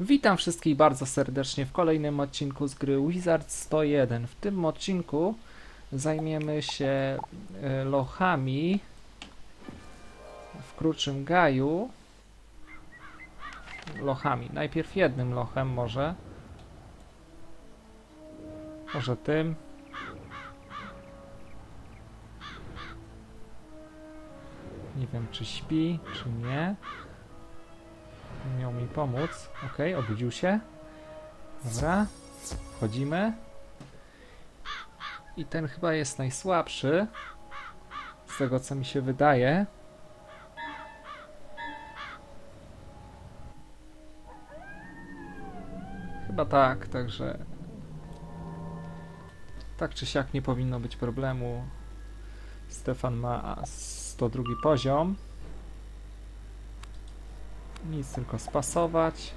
Witam wszystkich bardzo serdecznie w kolejnym odcinku z gry Wizard 101. W tym odcinku zajmiemy się e, lochami w Kruczym Gaju. Lochami. Najpierw jednym lochem może. Może tym. Nie wiem czy śpi, czy nie. Miał mi pomóc. Ok, obudził się. Dobra. Wchodzimy. I ten chyba jest najsłabszy. Z tego co mi się wydaje. Chyba tak, także. Tak czy siak nie powinno być problemu. Stefan ma 102 poziom. Nic, tylko spasować.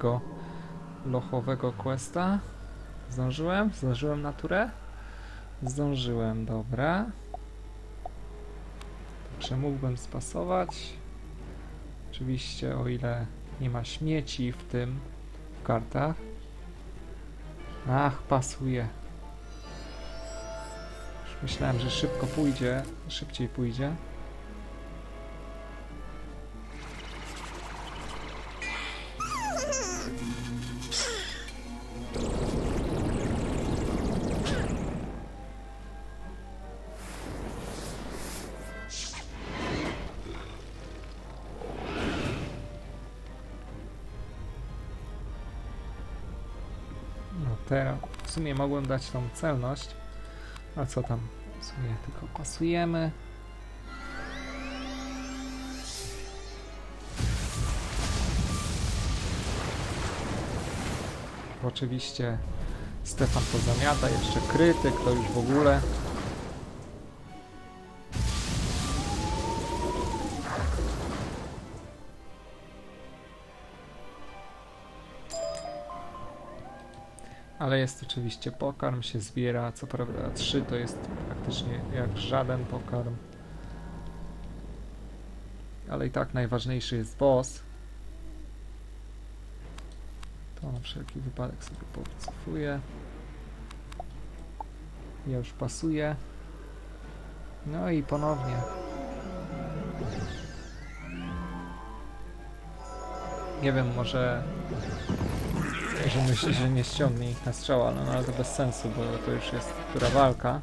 Takiego lochowego questa. Zdążyłem? Zdążyłem naturę? Zdążyłem, dobra. Czy mógłbym spasować? Oczywiście, o ile nie ma śmieci w tym, w kartach. Ach, pasuje. Już myślałem, że szybko pójdzie, szybciej pójdzie. W sumie mogłem dać tą celność. A co tam? W sumie tylko pasujemy. Oczywiście Stefan to zamiata, jeszcze krytyk, to już w ogóle. Ale jest oczywiście pokarm, się zbiera. Co prawda 3 to jest praktycznie jak żaden pokarm. Ale i tak najważniejszy jest boss. To na wszelki wypadek sobie powycofuję. Ja już pasuję. No i ponownie. Nie wiem, może że myśli, że nie ściągnie ich na strzała, no, no ale to bez sensu, bo to już jest która walka.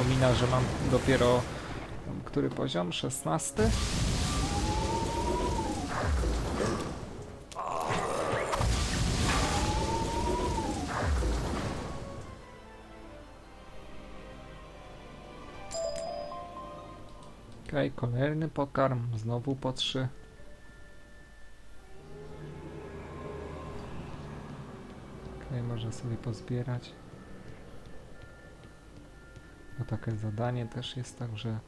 Zapomina, że mam dopiero który poziom? 16? Okej, kolejny pokarm, znowu po 3. Okej, można sobie pozbierać. Bo takie zadanie też jest, także.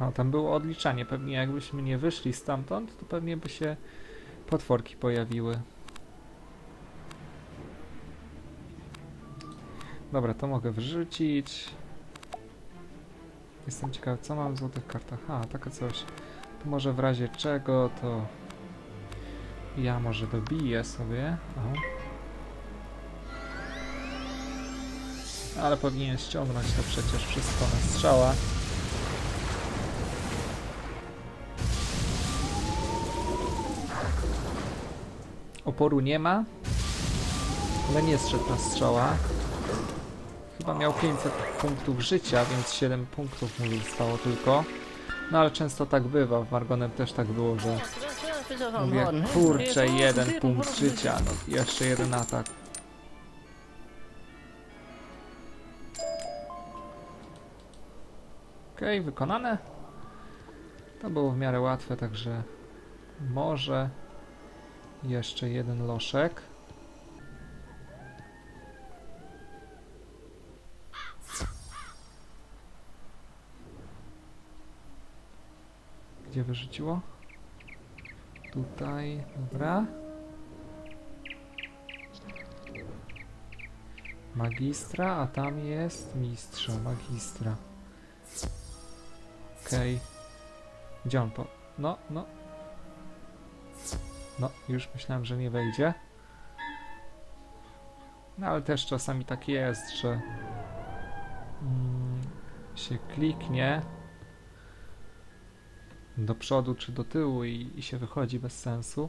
A tam było odliczanie. Pewnie jakbyśmy nie wyszli stamtąd, to pewnie by się potworki pojawiły. Dobra, to mogę wrzucić. Jestem ciekaw, co mam w złotych kartach. A, takie coś. To może w razie czego to ja może dobiję sobie. O. Ale powinien ściągnąć to przecież wszystko na strzała. Oporu nie ma, ale nie zszedł na strzała. Chyba miał 500 punktów życia, więc 7 punktów mu zostało tylko. No ale często tak bywa, w Margonem też tak było, że mówię, kurczę, jeden punkt życia, no jeszcze jeden atak. Okej, wykonane. To było w miarę łatwe, także może jeszcze jeden loszek. Gdzie wyrzuciło? Tutaj, dobra. Magistra, a tam jest mistrza, magistra. Okej. Gdzie on po... No, no. No, już myślałem, że nie wejdzie. No ale też czasami tak jest, że mm, się kliknie do przodu czy do tyłu i, i się wychodzi bez sensu.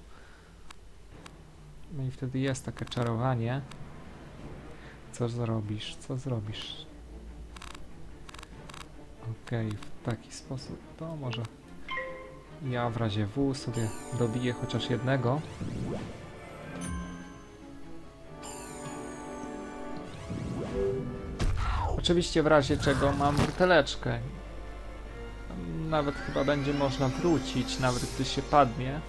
No i wtedy jest takie czarowanie. Co zrobisz? Co zrobisz? Okej, w taki sposób to może ja w razie W sobie dobiję chociaż jednego. Oczywiście w razie czego mam buteleczkę. Nawet chyba będzie można wrócić, nawet gdy się padnie.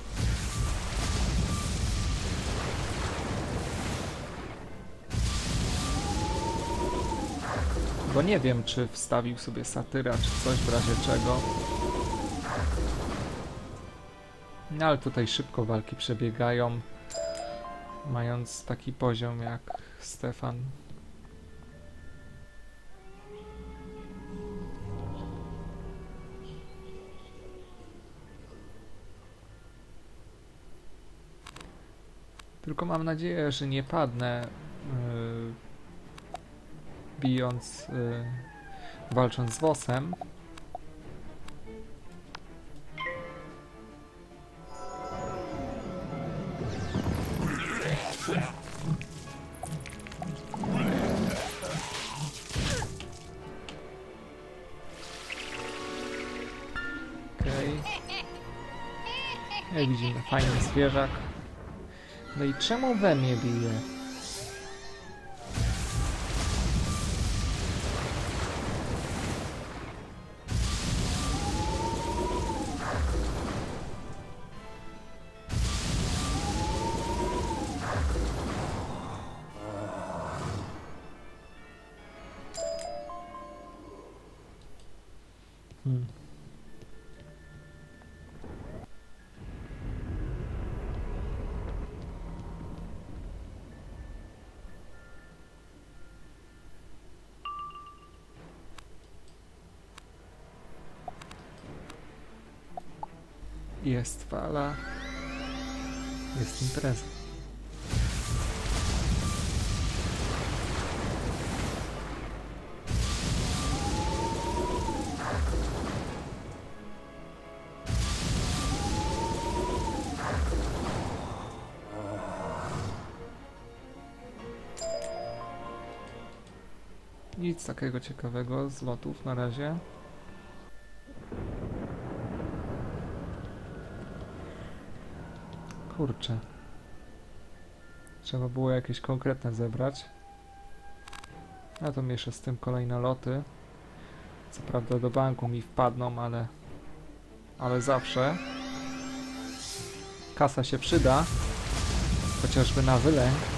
Bo nie wiem, czy wstawił sobie satyra, czy coś w razie czego. No ale tutaj szybko walki przebiegają, mając taki poziom jak Stefan. Tylko mam nadzieję, że nie padnę yy, bijąc, yy, walcząc z Wosem. Jak widzimy, fajny zwierzak. No i czemu we mnie bije? Jest fala. Jest impreza. Nic takiego ciekawego z lotów na razie. Kurczę. Trzeba było jakieś konkretne zebrać. Ja to mieszę z tym kolejne loty. Co prawda do banku mi wpadną, ale... Ale zawsze. Kasa się przyda. Chociażby na wylęk.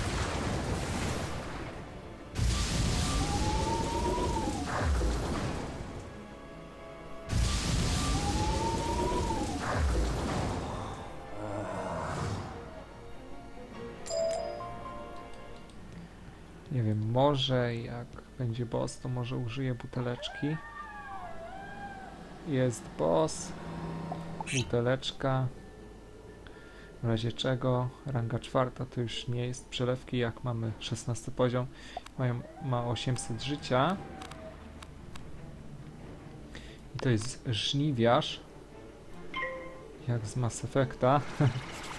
Może jak będzie boss, to może użyję buteleczki. jest boss. Buteleczka. W razie czego ranga czwarta to już nie jest przelewki, jak mamy 16 poziom. Mają, ma 800 życia. I to jest żniwiarz. Jak z Mass Effecta.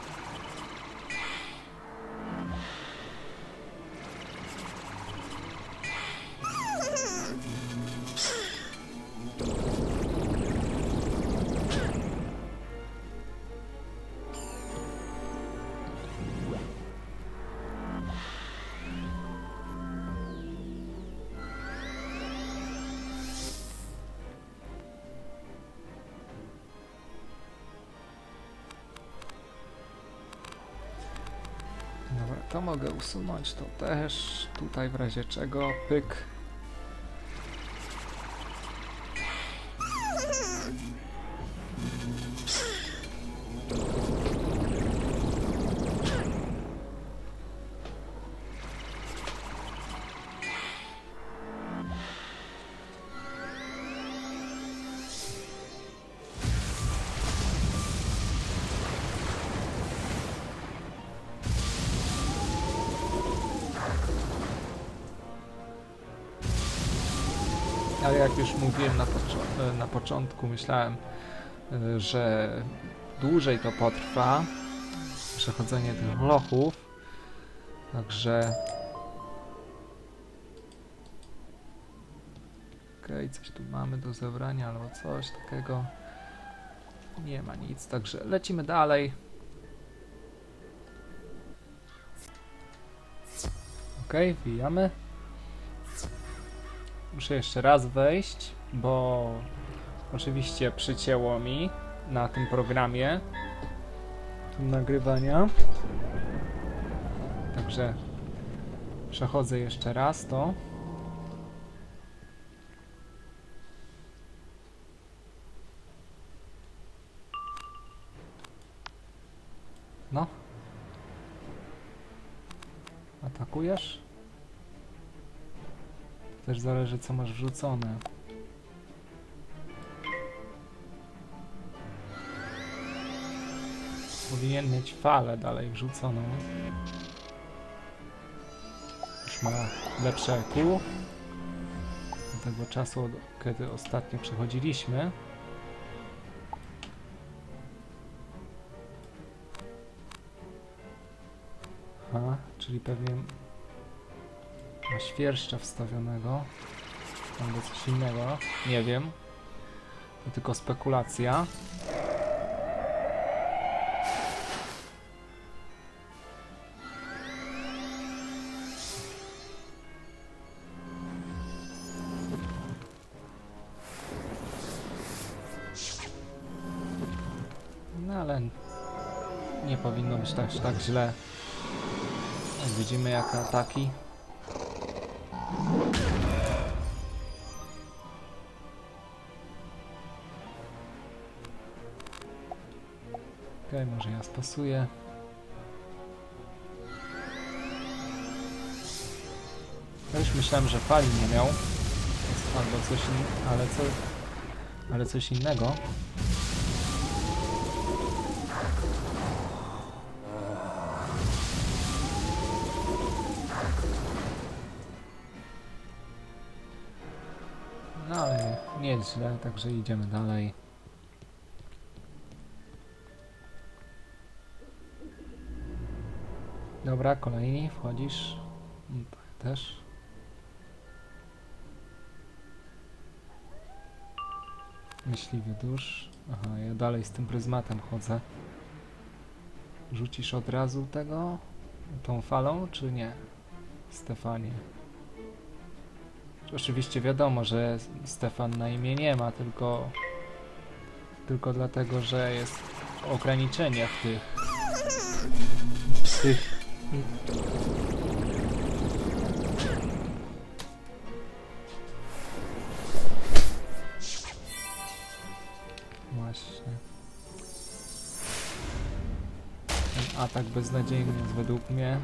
to mogę usunąć, to też. Tutaj w razie czego, pyk. Jak już mówiłem na, na początku, myślałem, e, że dłużej to potrwa przechodzenie tych lochów. Także. Okej, coś tu mamy do zebrania albo coś takiego. Nie ma nic, także lecimy dalej. Okej, wbijamy. Muszę jeszcze raz wejść, bo oczywiście przycięło mi na tym programie nagrywania. Także przechodzę jeszcze raz to. No. Atakujesz? Też zależy co masz wrzucone. Powinien mieć falę dalej wrzuconą. Już ma lepsze EQ. Do tego czasu, kiedy ostatnio przechodziliśmy. Aha, czyli pewnie ma świerszcza wstawionego. Albo coś innego. Nie wiem. To tylko spekulacja. No nie powinno być tak, tak źle. Jak widzimy jakie ataki. Okej, może ja spasuję. Ja już myślałem, że fali nie miał. Albo coś in... ale co... Ale coś innego. No ale także idziemy dalej. Dobra, kolejni, wchodzisz. Mm, Też. Myśliwy dusz. Aha, ja dalej z tym pryzmatem chodzę. Rzucisz od razu tego? Tą falą, czy nie? Stefanie. Oczywiście wiadomo, że Stefan na imię nie ma, tylko... Tylko dlatego, że jest ograniczenie w tych... W tych... Właśnie. Ten atak beznadziejny jest według mnie.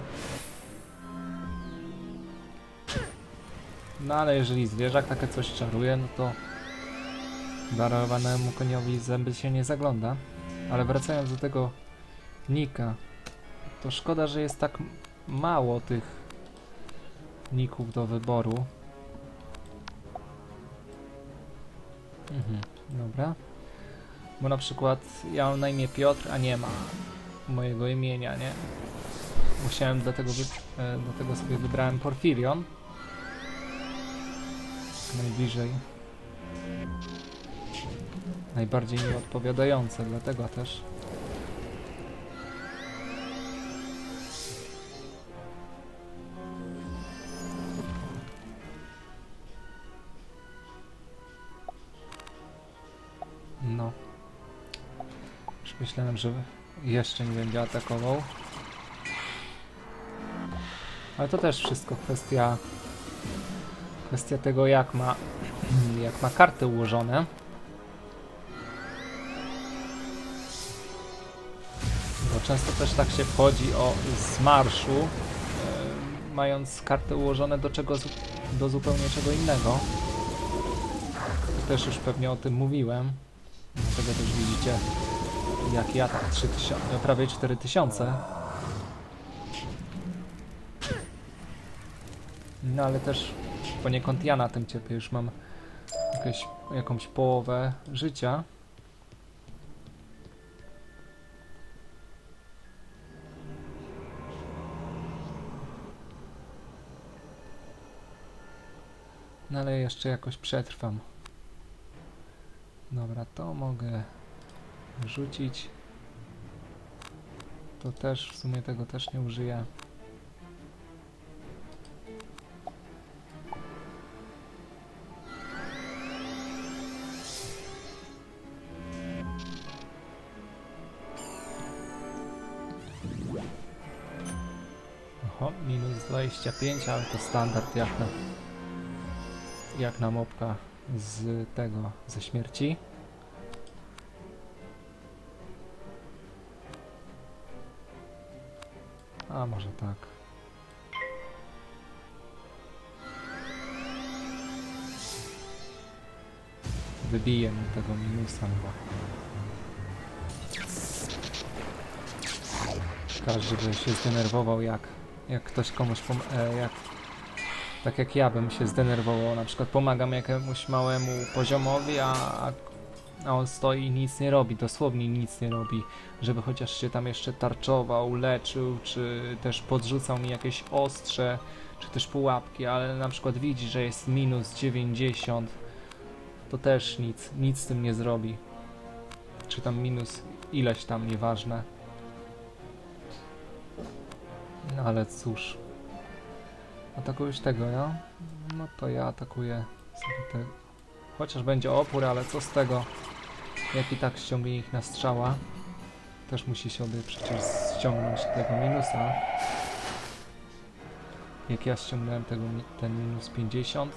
No ale jeżeli zwierzak takie coś czaruje, no to Darowanemu koniowi zęby się nie zagląda. Ale wracając do tego Nika, to szkoda, że jest tak mało tych ników do wyboru. Mhm, dobra. Bo na przykład ja mam na imię Piotr, a nie ma mojego imienia, nie? Musiałem dlatego, wy, e, dlatego sobie wybrałem Porfirion. Najbliżej. Najbardziej mi odpowiadające, dlatego też. Myślałem, że jeszcze nie będzie atakował. Ale to też wszystko kwestia kwestia tego jak ma jak ma karty ułożone. Bo często też tak się wchodzi o z marszu, e, mając karty ułożone do czego do zupełnie czego innego. Też już pewnie o tym mówiłem. Dlatego też widzicie jak ja tak 3000, prawie 4000 No ale też poniekąd ja na tym cierpię, już mam jakieś, jakąś połowę życia. No ale jeszcze jakoś przetrwam. Dobra, to mogę rzucić. To też, w sumie tego też nie użyję. Oho, minus 25, ale to standard jak na, jak na mopka z tego, ze śmierci. A może tak. Wybiję mu tego minusa chyba. Każdy by się zdenerwował jak, jak ktoś komuś pom e, jak tak jak ja bym się zdenerwował, na przykład pomagam jakiemuś małemu poziomowi, a, a, a on stoi i nic nie robi, dosłownie nic nie robi, żeby chociaż się tam jeszcze tarczował, leczył, czy też podrzucał mi jakieś ostrze, czy też pułapki, ale na przykład widzi, że jest minus 90, to też nic, nic z tym nie zrobi. Czy tam minus ileś tam, nieważne. No ale cóż. Atakujesz tego, ja? No to ja atakuję sobie te... Chociaż będzie opór, ale co z tego? Jak i tak ściągnie ich na strzała. Też musi sobie przecież ściągnąć tego minusa. Jak ja ściągnąłem tego, ten minus 50.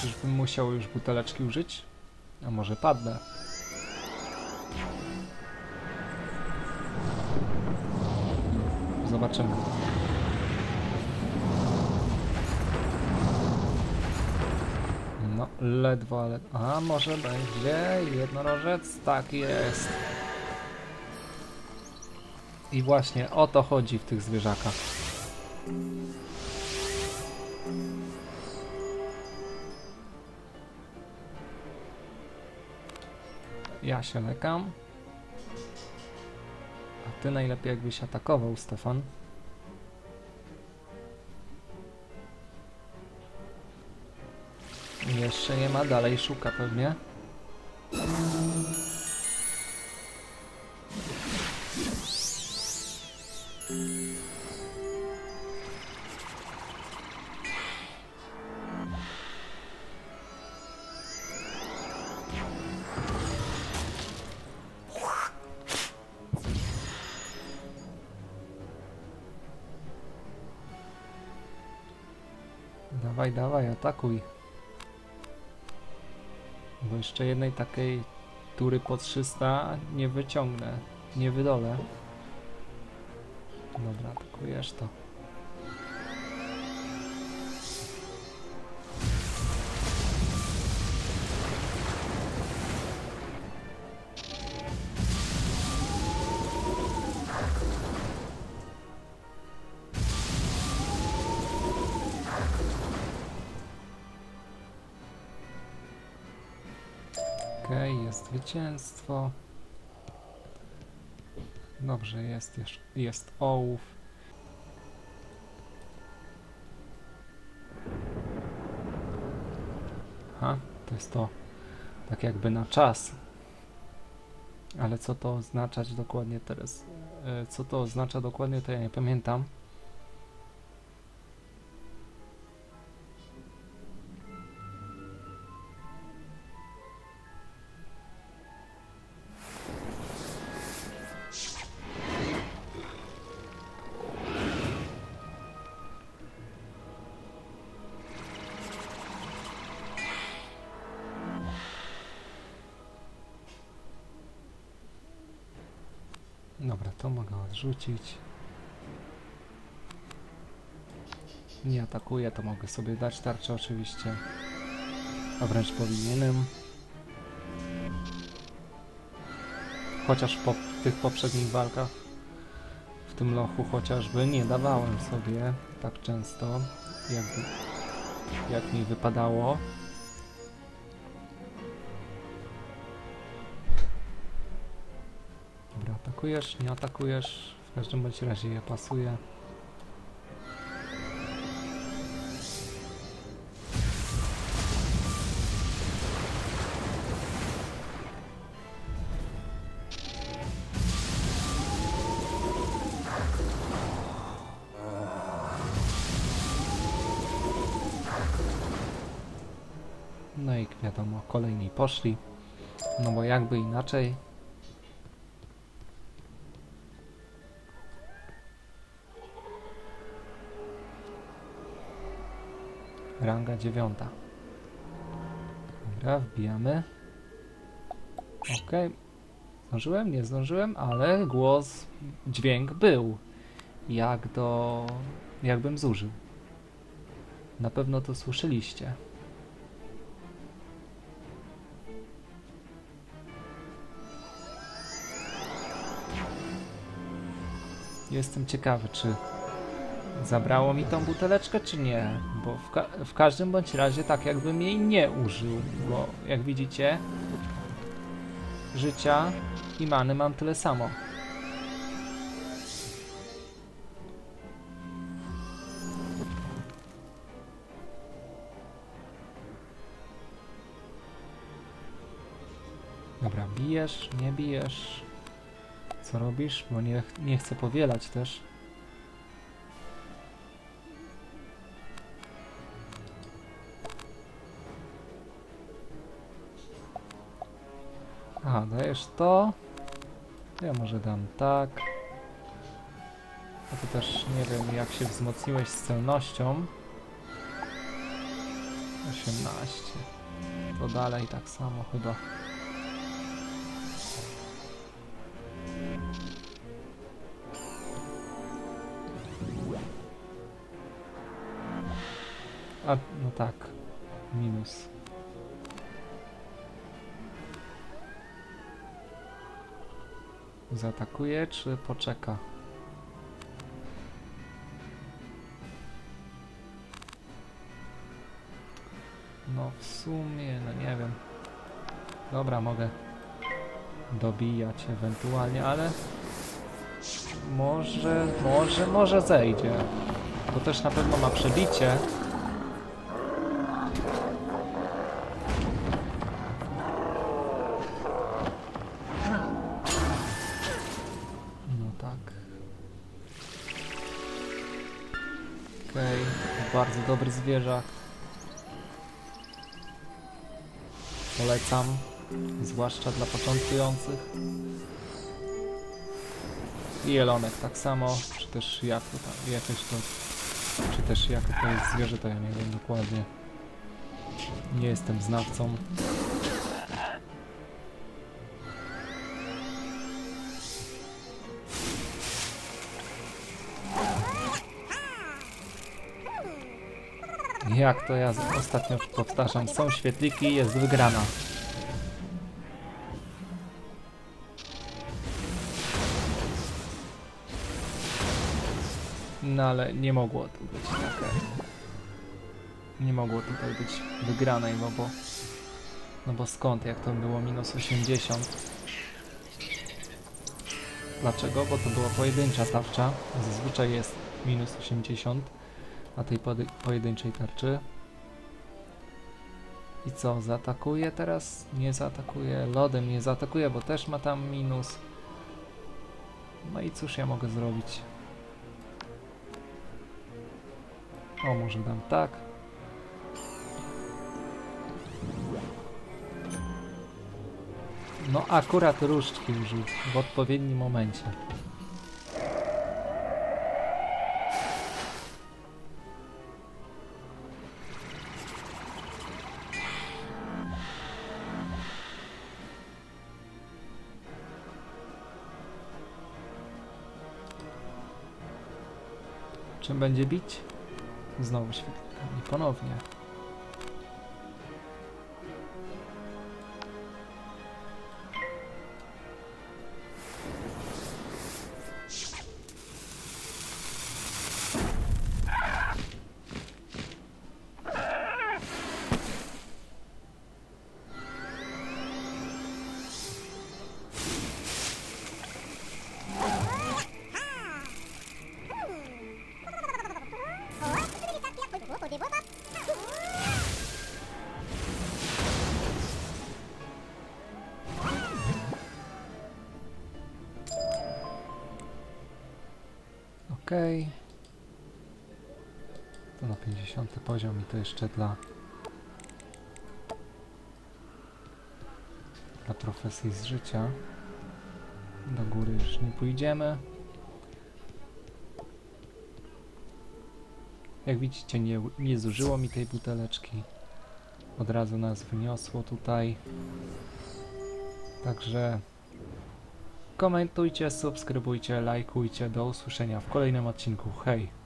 Czyżbym musiał już buteleczki użyć? A może padnę? Zobaczymy. No, ledwo, ale... A, może będzie jednorożec? Tak jest. I właśnie o to chodzi w tych zwierzakach. Ja się lekam. A ty najlepiej jakbyś atakował, Stefan. Jeszcze nie ma, dalej szuka pewnie. Dawaj, dawaj, atakuj. Bo jeszcze jednej takiej tury po 300 nie wyciągnę nie wydolę. Dobra, atakujesz to. Zwycięstwo. Dobrze, jest, jest, jest ołów. Aha, to jest to tak jakby na czas. Ale co to oznaczać dokładnie teraz? e, Co to oznacza dokładnie, to ja nie pamiętam. Odrzucić. Nie atakuję, to mogę sobie dać tarczę oczywiście. A wręcz powinienem. Chociaż po tych poprzednich walkach w tym lochu chociażby nie dawałem sobie tak często, jak, jak mi wypadało. Atakujesz, nie atakujesz. W każdym bądź razie je pasuje. No i wiadomo, kolejni poszli. No bo jakby inaczej. Ranga dziewiąta. Dobra, wbijamy. Okej. Zdążyłem? Nie zdążyłem, ale głos, dźwięk był. Jak do... jakbym zużył. Na pewno to słyszeliście. Jestem ciekawy, czy zabrało mi tą buteleczkę, czy nie. Bo w, ka w każdym bądź razie tak, jakbym jej nie użył. Bo jak widzicie, życia i many mam tyle samo. Dobra, bijesz, nie bijesz. Co robisz? Bo nie, nie chcę powielać też. Aha, dajesz to. Ja może dam tak. A to też nie wiem jak się wzmocniłeś z celnością. 18. To dalej tak samo chyba. A, no tak. Minus. Zaatakuje czy poczeka? No w sumie, no nie wiem. Dobra, mogę dobijać ewentualnie, ale może, może, może zejdzie. To też na pewno ma przebicie. Dobry zwierzak. Polecam, zwłaszcza dla początkujących. I jelonek tak samo, czy też jak to tam, jakieś to, czy też jakie to jest zwierzę, to ja nie wiem dokładnie. Nie jestem znawcą. Jak to ja ostatnio powtarzam, są świetliki, jest wygrana. No ale nie mogło tu być takie. Nie mogło tutaj być wygranej, no bo... No bo skąd, jak to było minus 80? Dlaczego? Bo to była pojedyncza tarcza. Zazwyczaj jest minus 80 na tej pojedynczej tarczy. I co, zaatakuje teraz? Nie zaatakuje. Lodem nie zaatakuje, bo też ma tam minus. No i cóż ja mogę zrobić? O, może dam tak. No akurat różdżki użył w odpowiednim momencie. Czym będzie bić? Znowu świetnie. I ponownie. To na 50 poziom i to jeszcze dla dla profesji z życia. Do góry już nie pójdziemy. Jak widzicie, nie, nie zużyło mi tej buteleczki. Od razu nas wyniosło tutaj. Także komentujcie, subskrybujcie, lajkujcie. Do usłyszenia w kolejnym odcinku. Hej!